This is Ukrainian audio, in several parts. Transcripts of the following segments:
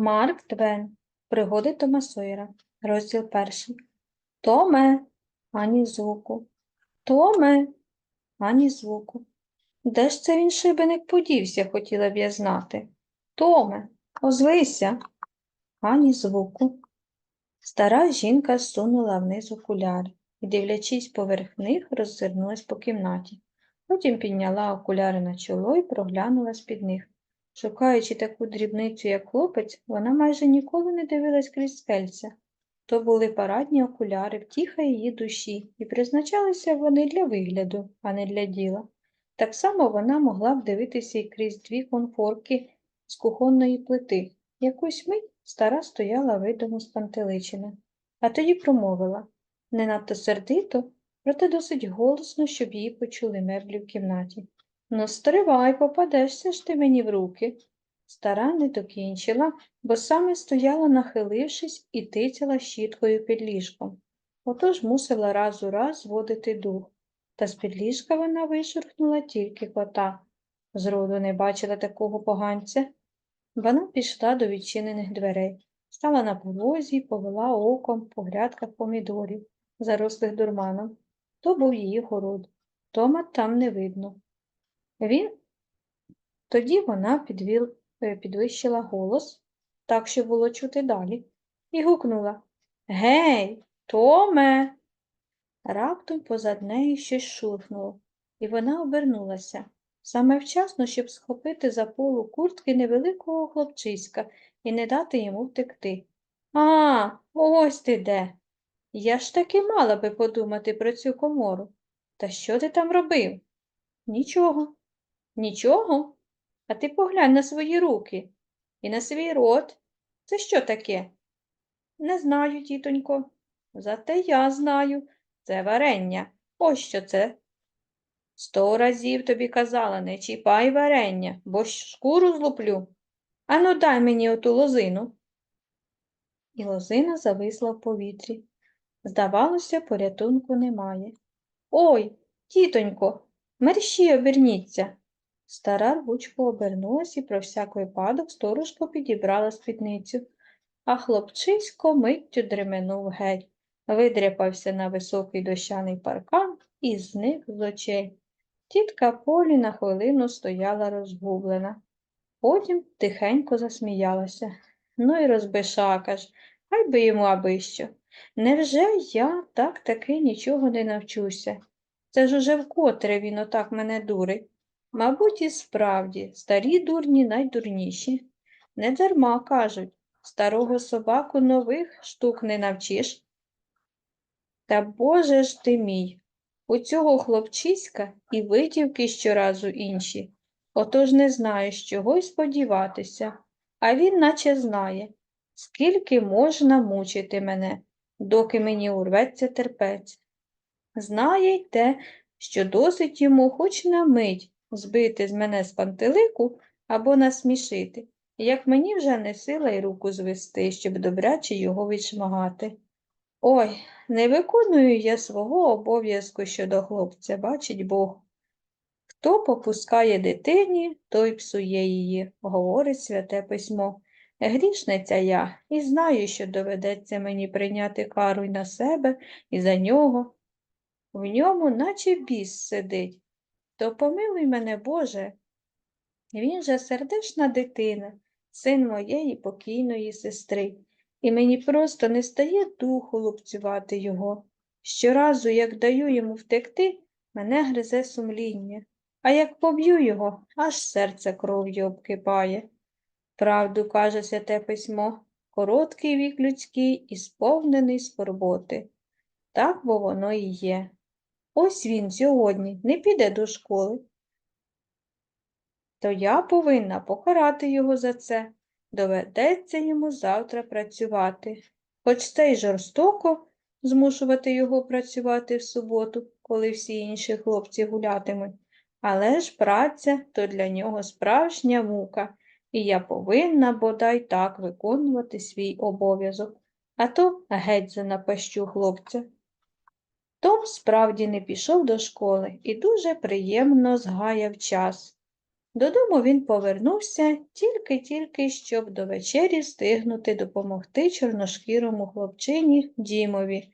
Марк Твен. Пригоди Тома Сойера. Розділ перший. Томе, ані звуку. Томе, ані звуку. Де ж це він шибеник подівся, хотіла б я знати. Томе, озвися. Ані звуку. Стара жінка сунула вниз окуляри і, дивлячись поверх них, роззирнулась по кімнаті. Потім підняла окуляри на чоло і проглянула з-під них. Шукаючи таку дрібницю, як хлопець, вона майже ніколи не дивилась крізь скельця. То були парадні окуляри, втіха її душі, і призначалися вони для вигляду, а не для діла. Так само вона могла б дивитися і крізь дві конфорки з кухонної плити. Якусь мить стара стояла видимо спантеличена, а тоді промовила не надто сердито, проте досить голосно, щоб її почули меблі в кімнаті. Ну, стривай, попадешся ж ти мені в руки. Стара не докінчила, бо саме стояла, нахилившись, і тицяла щіткою під ліжком. Отож мусила раз у раз зводити дух. Та з-під ліжка вона вишурхнула тільки кота. Зроду не бачила такого поганця. Вона пішла до відчинених дверей, стала на порозі і повела оком по грядках помідорів, зарослих дурманом. То був її город. Тома там не видно. Він тоді вона підвіл, е, підвищила голос, так що було чути далі, і гукнула Гей, Томе. Раптом позад неї щось шурхнуло, і вона обернулася саме вчасно, щоб схопити за полу куртки невеликого хлопчиська і не дати йому втекти. А, ось ти де. Я ж таки мала би подумати про цю комору. Та що ти там робив? Нічого. Нічого? А ти поглянь на свої руки і на свій рот. Це що таке? Не знаю, тітонько. Зате я знаю. Це варення. Ось що це. Сто разів тобі казала, не чіпай варення, бо шкуру злуплю. Ану, дай мені оту лозину. І лозина зависла в повітрі. Здавалося, порятунку немає. Ой, тітонько, мерщій оберніться. Стара рвучко обернулась і про всяк випадок сторожко підібрала спідницю, а хлопчисько миттю дременув геть, видряпався на високий дощаний паркан і зник з очей. Тітка Полі на хвилину стояла розгублена. Потім тихенько засміялася. Ну і розбишака ж, хай би йому аби що. Невже я так таки нічого не навчуся? Це ж уже вкотре він отак мене дурить. Мабуть, і справді, старі дурні найдурніші. Не дарма кажуть, старого собаку нових штук не навчиш. Та Боже ж ти мій, у цього хлопчиська і витівки щоразу інші. Отож не знаю, з чого й сподіватися, а він наче знає, скільки можна мучити мене, доки мені урветься терпець. Знає й те, що досить йому хоч на мить збити з мене з пантелику або насмішити, як мені вже не сила й руку звести, щоб добряче його відшмагати. Ой, не виконую я свого обов'язку щодо хлопця, бачить Бог. Хто попускає дитині, той псує її, говорить святе письмо. Грішниця я і знаю, що доведеться мені прийняти кару й на себе, і за нього. В ньому наче біс сидить. То помилуй мене, Боже. Він же сердешна дитина, син моєї покійної сестри, і мені просто не стає духу лупцювати його. Щоразу, як даю йому втекти, мене гризе сумління, а як поб'ю його, аж серце кров'ю обкипає. Правду каже святе письмо, короткий вік людський і сповнений скорботи. Так бо воно і є. Ось він сьогодні не піде до школи. То я повинна покарати його за це. Доведеться йому завтра працювати. Хоч це й жорстоко змушувати його працювати в суботу, коли всі інші хлопці гулятимуть, але ж праця то для нього справжня мука, і я повинна бодай так виконувати свій обов'язок, а то геть занапащу хлопця. Том справді не пішов до школи і дуже приємно згаяв час. Додому він повернувся тільки-тільки, щоб до вечері встигнути допомогти чорношкірому хлопчині Дімові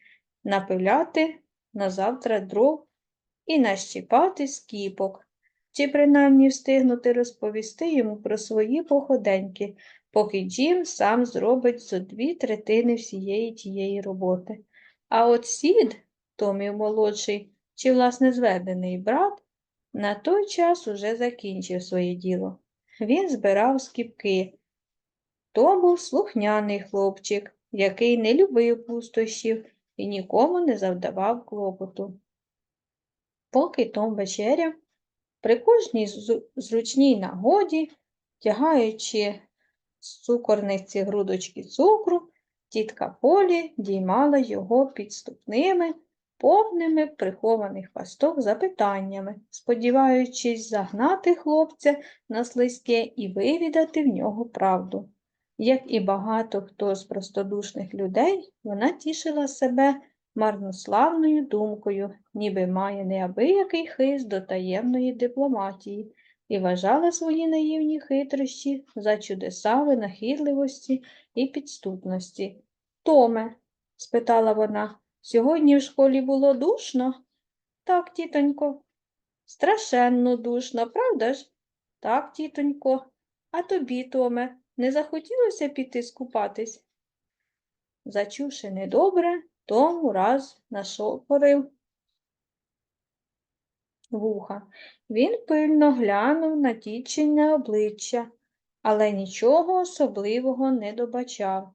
напиляти на завтра дров і нащіпати скіпок, чи принаймні встигнути розповісти йому про свої походеньки, поки Дім сам зробить зо дві третини всієї тієї роботи. А от сід, Томів молодший, чи власне зведений брат, на той час уже закінчив своє діло. Він збирав скіпки. То був слухняний хлопчик, який не любив пустощів і нікому не завдавав клопоту. Поки Том вечеряв, при кожній зручній нагоді, тягаючи з цукорниці грудочки цукру, тітка Полі діймала його підступними, повними прихованих пасток запитаннями, сподіваючись загнати хлопця на слизьке і вивідати в нього правду. Як і багато хто з простодушних людей, вона тішила себе марнославною думкою, ніби має неабиякий хист до таємної дипломатії, і вважала свої наївні хитрощі за чудеса винахідливості і підступності. Томе, спитала вона, сьогодні в школі було душно? Так, тітонько. Страшенно душно, правда ж? Так, тітонько. А тобі, Томе, не захотілося піти скупатись? Зачувши недобре, Том ураз нашопорив вуха. Він пильно глянув на тічене обличчя, але нічого особливого не добачав,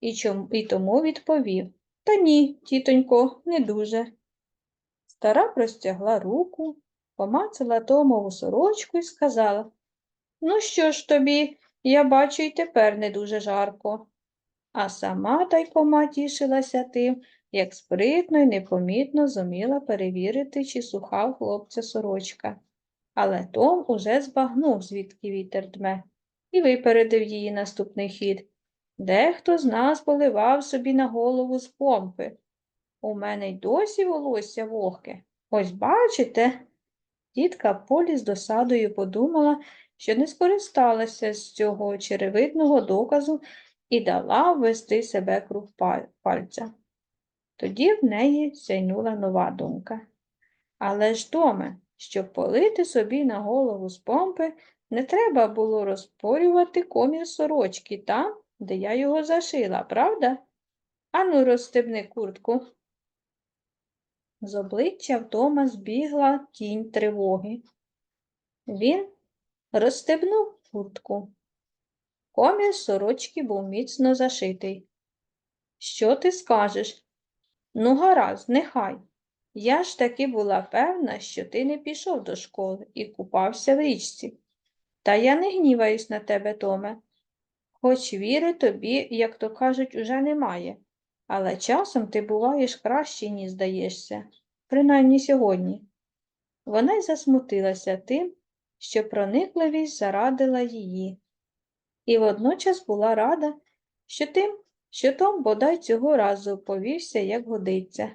і, чом, і тому відповів Та ні, тітонько, не дуже. Стара простягла руку, помацала Томову сорочку і сказала Ну що ж тобі, я бачу, й тепер не дуже жарко. А сама тайкома тішилася тим, як спритно й непомітно зуміла перевірити, чи суха в хлопця сорочка. Але Том уже збагнув, звідки вітер дме, і випередив її наступний хід. Дехто з нас поливав собі на голову з помпи. У мене й досі волосся вогке. Ось бачите? Тітка Полі з досадою подумала, що не скористалася з цього очевидного доказу і дала ввести себе круг пальця. Тоді в неї сяйнула нова думка. Але ж, Томе, щоб полити собі на голову з помпи, не треба було розпорювати комір сорочки там, де я його зашила, правда? Ану, розстебни куртку. З обличчя в Тома збігла тінь тривоги. Він розстебнув куртку. Комір сорочки був міцно зашитий. Що ти скажеш? Ну, гаразд, нехай. Я ж таки була певна, що ти не пішов до школи і купався в річці. Та я не гніваюсь на тебе, Томе. Хоч віри тобі, як то кажуть, уже немає, але часом ти буваєш кращий, ніж здаєшся, принаймні сьогодні. Вона й засмутилася тим, що проникливість зарадила її, і водночас була рада, що тим, що Том бодай цього разу повівся, як годиться,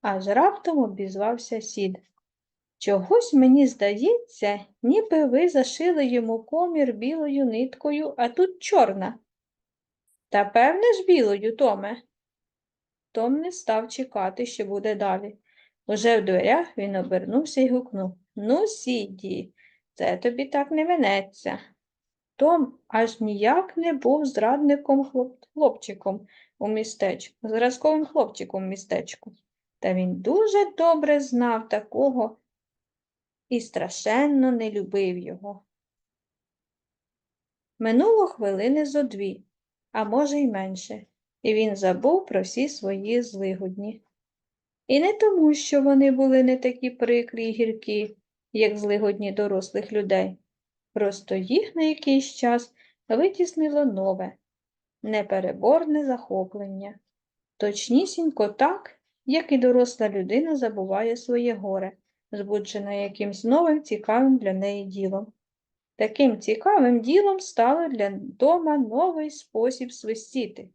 аж раптом обізвався сід. Чогось мені здається, ніби ви зашили йому комір білою ниткою, а тут чорна. Та певне ж білою, Томе. Том не став чекати, що буде далі. Уже в дверях він обернувся і гукнув Ну, Сіді, це тобі так не минеться. Том аж ніяк не був зрадником хлоп... хлопчиком у містечку, зразковим хлопчиком в містечку. Та він дуже добре знав такого і страшенно не любив його. Минуло хвилини зо дві, а може й менше, і він забув про всі свої злигодні. І не тому, що вони були не такі прикрі й гіркі, як злигодні дорослих людей. Просто їх на якийсь час витіснило нове, непереборне захоплення. Точнісінько так, як і доросла людина забуває своє горе, збуджена якимсь новим цікавим для неї ділом. Таким цікавим ділом стало для Тома новий спосіб свистіти.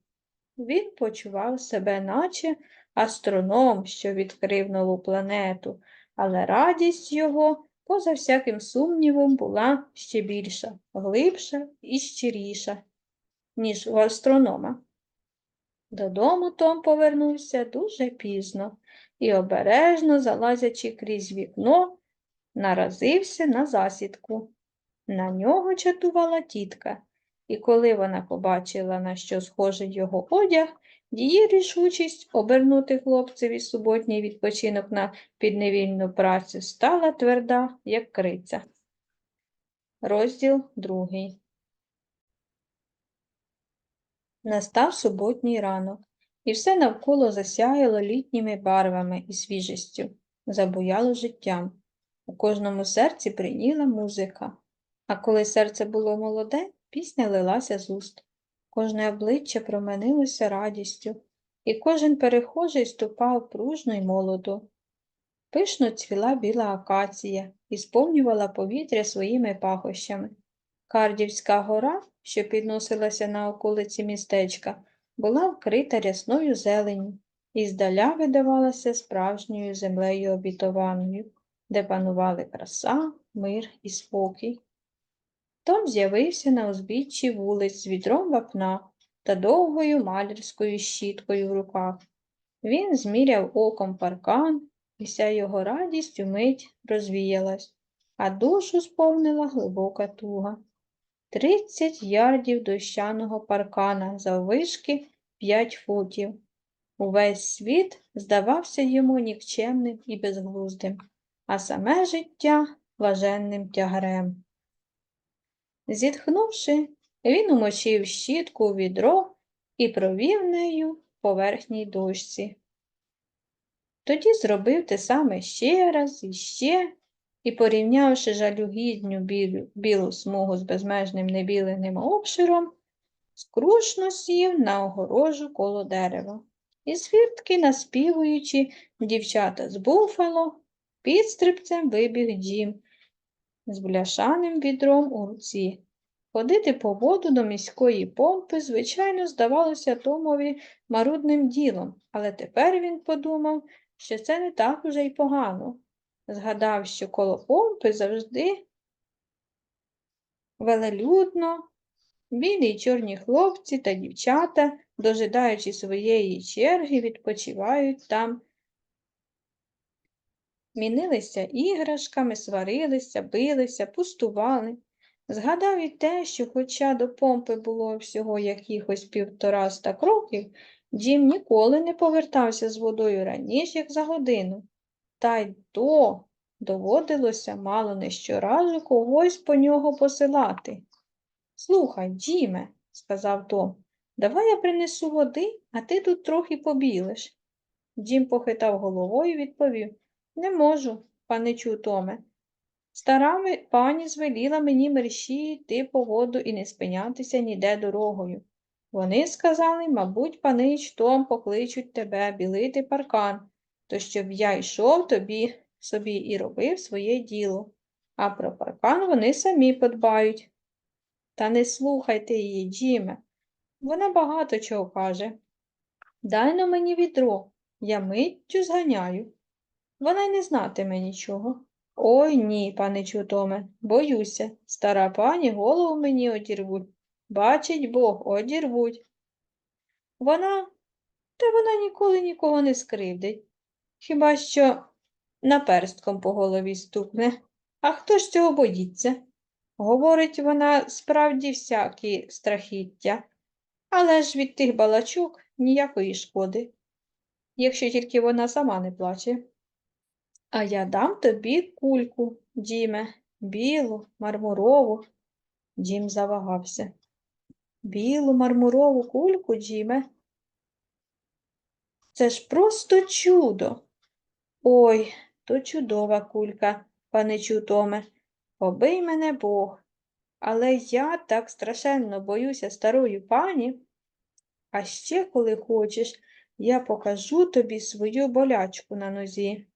Він почував себе, наче астроном, що відкрив нову планету, але радість його поза всяким сумнівом, була ще більша, глибша і щиріша, ніж у астронома. Додому Том повернувся дуже пізно і, обережно залазячи крізь вікно, наразився на засідку. На нього чатувала тітка, і коли вона побачила, на що схожий його одяг, її рішучість обернути хлопцеві суботній відпочинок на підневільну працю стала тверда, як криця. Розділ другий. Настав суботній ранок, і все навколо засяяло літніми барвами і свіжістю, забуяло життям. У кожному серці приніла музика, а коли серце було молоде, пісня лилася з уст. Кожне обличчя променилося радістю, і кожен перехожий ступав пружно й молодо. Пишно цвіла біла акація і сповнювала повітря своїми пахощами. Кардівська гора, що підносилася на околиці містечка, була вкрита рясною зеленню і здаля видавалася справжньою землею обітованою, де панували краса, мир і спокій. Том з'явився на узбіччі вулиць з відром вапна та довгою малярською щіткою в руках. Він зміряв оком паркан, і вся його радість умить розвіялась, а душу сповнила глибока туга. Тридцять ярдів дощаного паркана заввишки п'ять футів. Увесь світ здавався йому нікчемним і безглуздим, а саме життя важенним тягарем. Зітхнувши, він умочив щітку у відро і провів нею по верхній дошці. Тоді зробив те саме ще раз і ще, і, порівнявши жалюгідню білу, білу смугу з безмежним небіленим обширом, скрушно сів на огорожу коло дерева. І звіртки, наспівуючи дівчата з буфало, підстрибцем вибіг дім з бляшаним відром у руці. Ходити по воду до міської помпи, звичайно, здавалося Томові марудним ділом, але тепер він подумав, що це не так уже й погано. Згадав, що коло помпи завжди велелюдно, білі й чорні хлопці та дівчата, дожидаючи своєї черги, відпочивають там, мінилися іграшками, сварилися, билися, пустували. Згадав і те, що, хоча до помпи було всього якихось півтораста кроків, Дім ніколи не повертався з водою раніше, як за годину. Та й то доводилося мало не щоразу когось по нього посилати. Слухай, Діме, сказав Том, давай я принесу води, а ти тут трохи побілиш. Дім похитав головою і відповів Не можу, паничу Томе. Стара пані звеліла мені мерщі йти по воду і не спинятися ніде дорогою. Вони сказали, мабуть, панич Том покличуть тебе білити паркан, то щоб я йшов тобі собі і робив своє діло, а про паркан вони самі подбають. Та не слухайте її, Джіме, вона багато чого каже. Дай на мені відро, я миттю зганяю. Вона й не знатиме нічого. Ой ні, паничу Томе, боюся, стара пані голову мені одірвуть. Бачить Бог, одірвуть. Вона, та вона ніколи нікого не скривдить. Хіба що наперстком по голові стукне. А хто ж цього боїться? Говорить вона справді всякі страхіття, але ж від тих балачок ніякої шкоди, якщо тільки вона сама не плаче. А я дам тобі кульку, Діме, білу, мармурову. Дім завагався. Білу мармурову кульку, Джіме. Це ж просто чудо. Ой, то чудова кулька, паничу Томе. Побий мене Бог. Але я так страшенно боюся старої пані. А ще, коли хочеш, я покажу тобі свою болячку на нозі.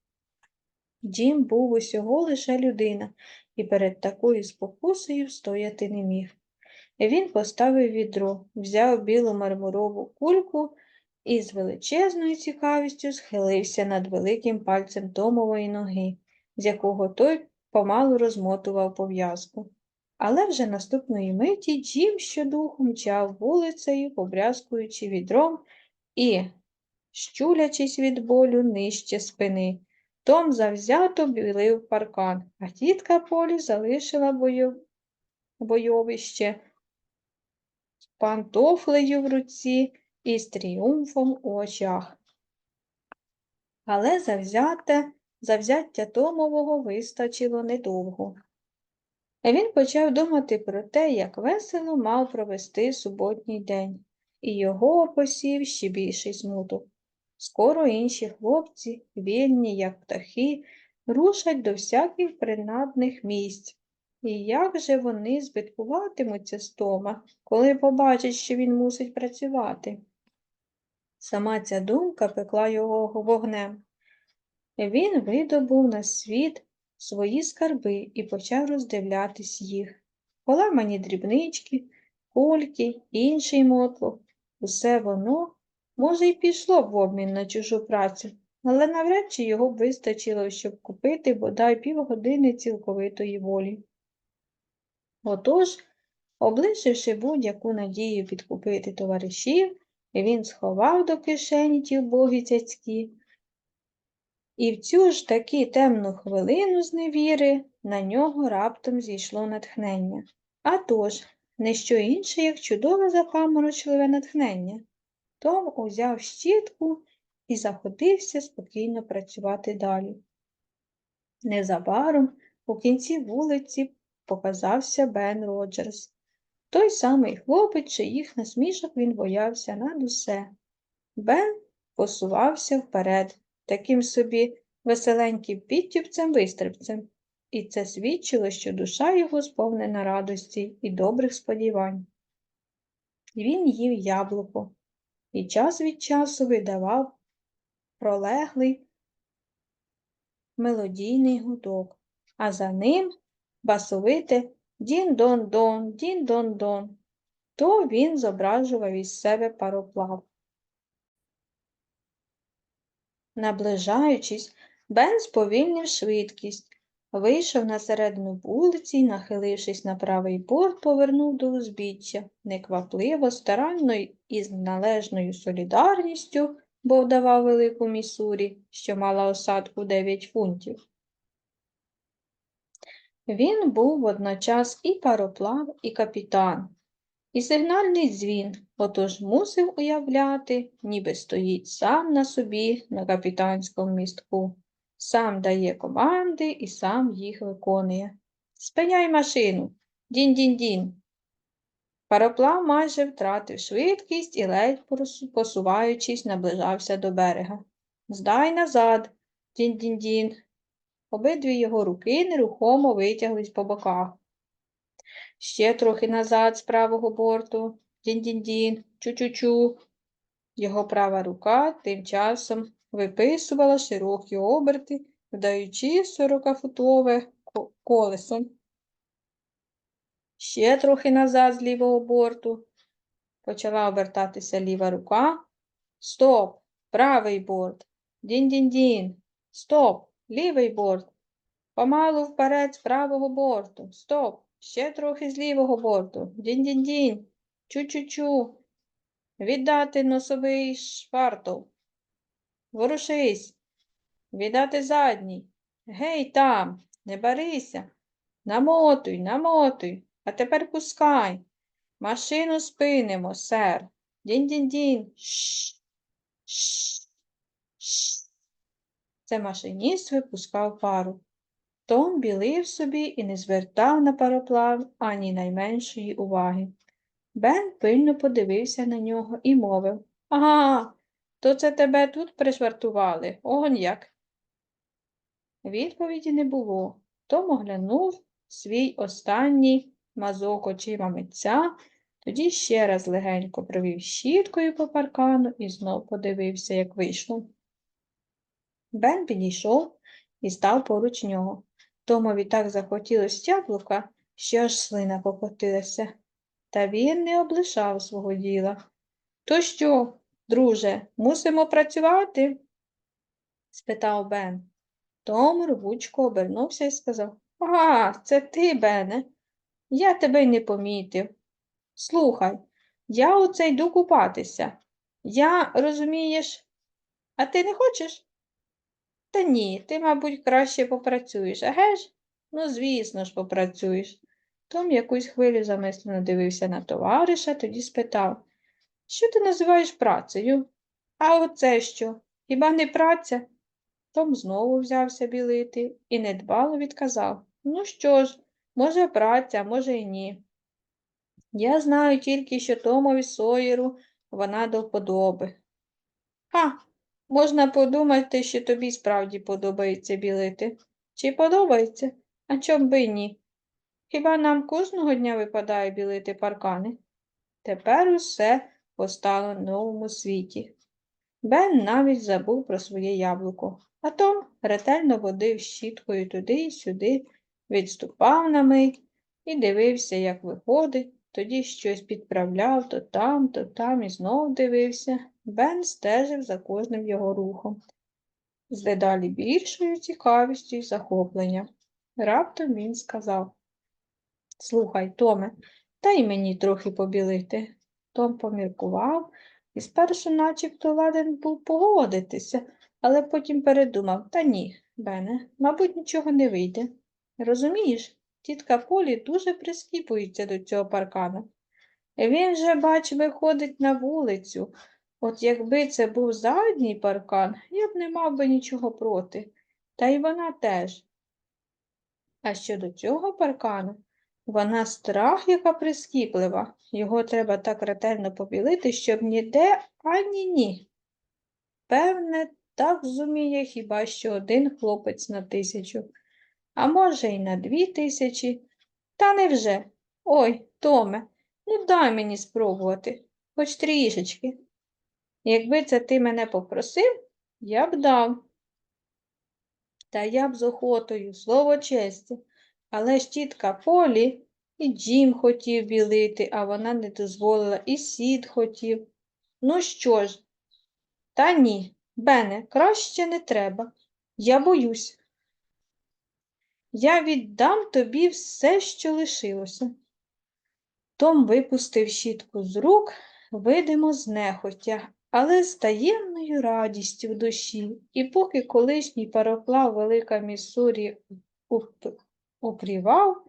Дім був усього лише людина, і перед такою спокусою стояти не міг. Він поставив відро, взяв білу мармурову кульку і з величезною цікавістю схилився над великим пальцем Томової ноги, з якого той помалу розмотував пов'язку. Але вже наступної миті Джим щодуху мчав вулицею, побрязкуючи відром і, щулячись від болю нижче спини. Том завзято білив паркан, а тітка Полі залишила бойов... бойовище з пантофлею в руці і з тріумфом у очах. Але завзяте, завзяття Томового вистачило недовго. Він почав думати про те, як весело мав провести суботній день, і його опосів ще більший смуток. Скоро інші хлопці, вільні, як птахи, рушать до всяких принадних місць. І як же вони збиткуватимуться з Тома, коли побачать, що він мусить працювати? Сама ця думка пекла його вогнем. Він видобув на світ свої скарби і почав роздивлятись їх. Поламані дрібнички, кульки, інший мотлох. Усе воно, може, й пішло в обмін на чужу працю, але навряд чи його б вистачило, щоб купити бодай півгодини цілковитої волі. Отож, облишивши будь-яку надію підкупити товаришів, він сховав до кишені ті вбогі цяцькі, і в цю ж таки темну хвилину зневіри на нього раптом зійшло натхнення. А тож, не що інше, як чудове запаморочливе натхнення. Том узяв щітку і заходився спокійно працювати далі. Незабаром у кінці вулиці показався Бен Роджерс. Той самий хлопець, чиїх насмішок він боявся над усе. Бен посувався вперед, таким собі веселеньким підтюпцем-вистрибцем, і це свідчило, що душа його сповнена радості і добрих сподівань. Він їв яблуко і час від часу видавав пролеглий мелодійний гудок, а за ним басовите дін-дон-дон, дін-дон-дон. То він зображував із себе пароплав. Наближаючись, Бен сповільнив швидкість, вийшов на середину вулиці і, нахилившись на правий борт, повернув до узбіччя, неквапливо, старанно і з належною солідарністю, бо вдавав велику місурі, що мала осадку 9 фунтів. Він був водночас і пароплав, і капітан, і сигнальний дзвін, отож мусив уявляти, ніби стоїть сам на собі на капітанському містку, сам дає команди і сам їх виконує. Спиняй машину, дінь-дінь-дінь. Пароплав майже втратив швидкість і ледь посуваючись, наближався до берега. Здай назад, дінь-дінь-дінь. Обидві його руки нерухомо витяглись по боках. Ще трохи назад з правого борту. Дінь-дінь-дінь, чу-чу-чу. Його права рука тим часом виписувала широкі оберти, вдаючи сорокафутове ко- колесо. Ще трохи назад з лівого борту. Почала обертатися ліва рука. Стоп! Правий борт. Дінь-дінь-дінь. Стоп! Лівий борт. Помалу вперед з правого борту. Стоп! Ще трохи з лівого борту. Дінь-дінь-дінь. Чу-чу-чу. Віддати носовий швартов. Ворушись. Віддати задній. Гей там, не барися. Намотуй, намотуй. А тепер пускай. Машину спинимо, сер. Дінь-дінь-дінь. Шш. Шш. Це машиніст випускав пару. Том білив собі і не звертав на пароплав ані найменшої уваги. Бен пильно подивився на нього і мовив Ага, то це тебе тут пришвартували, он як. Відповіді не було. Том оглянув свій останній мазок очима митця, тоді ще раз легенько провів щіткою по паркану і знов подивився, як вийшло. Бен підійшов і став поруч нього. Томові так захотілося яблука, що аж слина покотилася. Та він не облишав свого діла. То що, друже, мусимо працювати? спитав Бен. Том рвучко обернувся і сказав А, це ти, Бене. Я тебе не помітив. Слухай, я оце йду купатися. Я, розумієш, а ти не хочеш? Та ні, ти, мабуть, краще попрацюєш, аге ж? Ну, звісно ж, попрацюєш. Том якусь хвилю замислено дивився на товариша, тоді спитав, що ти називаєш працею? А оце що? Хіба не праця? Том знову взявся білити і недбало відказав Ну що ж, може, праця, може й ні. Я знаю тільки, що Томові Сойеру вона до вподоби. Ха, можна подумати, що тобі справді подобається білити. Чи подобається? А чом би ні? Хіба нам кожного дня випадає білити паркани? Тепер усе постало в новому світі. Бен навіть забув про своє яблуко, а Том ретельно водив щіткою туди й сюди, відступав на мить і дивився, як виходить, тоді щось підправляв то там, то там і знов дивився. Бен стежив за кожним його рухом, з дедалі більшою цікавістю і захопленням. Раптом він сказав Слухай, Томе, дай мені трохи побілити. Том поміркував і спершу начебто ладен був погодитися, але потім передумав, та ні, Бене, мабуть, нічого не вийде. Розумієш, тітка Полі дуже прискіпується до цього паркана. Він же, бач, виходить на вулицю. От якби це був задній паркан, я б не мав би нічого проти. Та й вона теж. А щодо цього паркану, вона страх, яка прискіплива. Його треба так ретельно побілити, щоб ніде ані ні. Певне, так зуміє хіба що один хлопець на тисячу, а може, й на дві тисячі. Та невже? Ой, Томе, ну дай мені спробувати, хоч трішечки. Якби це ти мене попросив, я б дав. Та я б з охотою, слово честі. Але ж тітка Полі і Джим хотів білити, а вона не дозволила, і сід хотів. Ну що ж? Та ні, Бене, краще не треба. Я боюсь. Я віддам тобі все, що лишилося. Том випустив щітку з рук, видимо, знехотя, але з таємною радістю в душі, і поки колишній пароплав Велика Міссурі упрівав,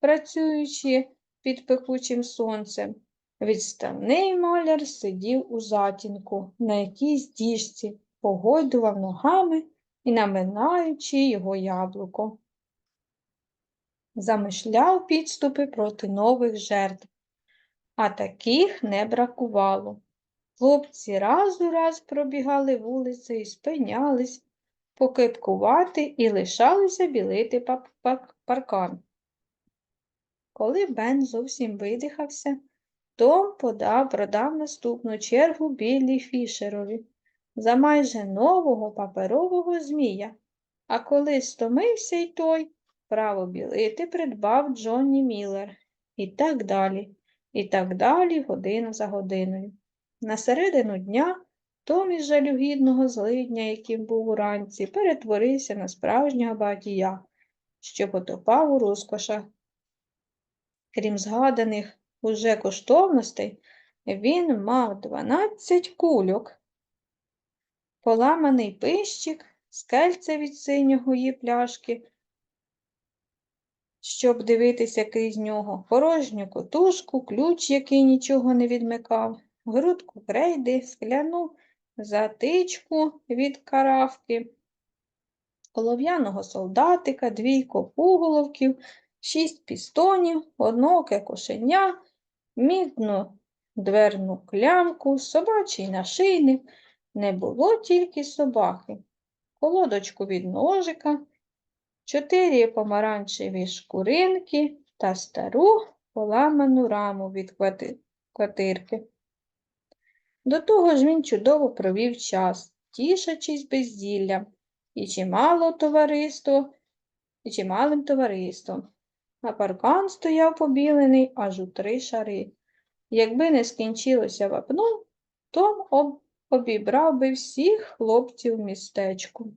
працюючи під пекучим сонцем, відставний маляр сидів у затінку на якійсь діжці, погойдував ногами і наминаючи його яблуко. Замишляв підступи проти нових жертв, а таких не бракувало. Хлопці раз у раз пробігали вулицею спинялись покипкувати і лишалися білити паркан. Коли Бен зовсім видихався, Том подав, продав наступну чергу Біллі Фішерові за майже нового паперового змія, а коли стомився й той, право білити придбав Джонні Міллер. І так далі, і так далі, година за годиною. На середину дня Том із жалюгідного злидня, яким був уранці, перетворився на справжнього багатія, що потопав у розкошах. Крім згаданих уже коштовностей, він мав 12 кульок, поламаний пищик, скельце від синьої пляшки, щоб дивитися крізь нього, порожню котушку, ключ, який нічого не відмикав, грудку крейди, скляну затичку від каравки, олов'яного солдатика, двійко пуголовків, шість пістонів, одноке кошеня, мідну дверну клямку, собачий нашийник. Не було тільки собаки, колодочку від ножика, чотири помаранчеві шкуринки та стару поламану раму від квартирки. До того ж він чудово провів час, тішачись безділлям, і чимало товариство, і чималим товариством. А паркан стояв побілений аж у три шари. Якби не скінчилося вапно, Том об- обібрав би всіх хлопців в містечку.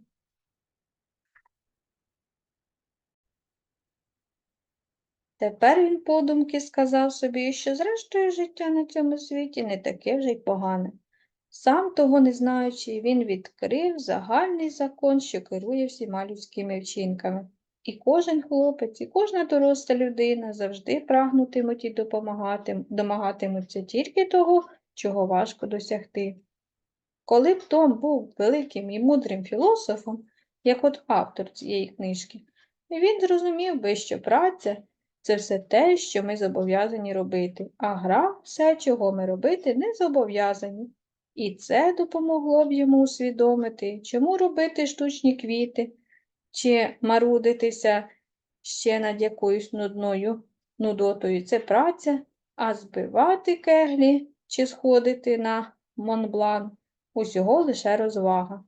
Тепер він подумки сказав собі, що зрештою життя на цьому світі не таке вже й погане. Сам того не знаючи, він відкрив загальний закон, що керує всіма людськими вчинками. І кожен хлопець, і кожна доросла людина завжди прагнутимуть і допомагатим, домагатимуться тільки того, чого важко досягти. Коли б Том був великим і мудрим філософом, як от автор цієї книжки, він зрозумів би, що праця це все те, що ми зобов'язані робити, а гра все, чого ми робити не зобов'язані. І це допомогло б йому усвідомити, чому робити штучні квіти, чи марудитися ще над якоюсь нудною нудотою. Це праця, а збивати кеглі чи сходити на Монблан усього лише розвага.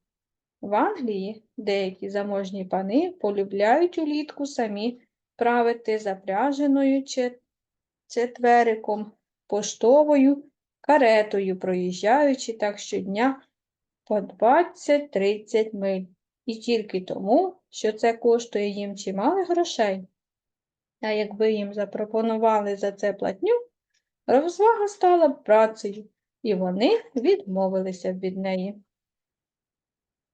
В Англії деякі заможні пани полюбляють улітку самі правити запряженою четвериком, поштовою каретою, проїжджаючи так щодня по 20-30 миль. І тільки тому, що це коштує їм чимало грошей. А якби їм запропонували за це платню, розвага стала б працею, і вони відмовилися б від неї.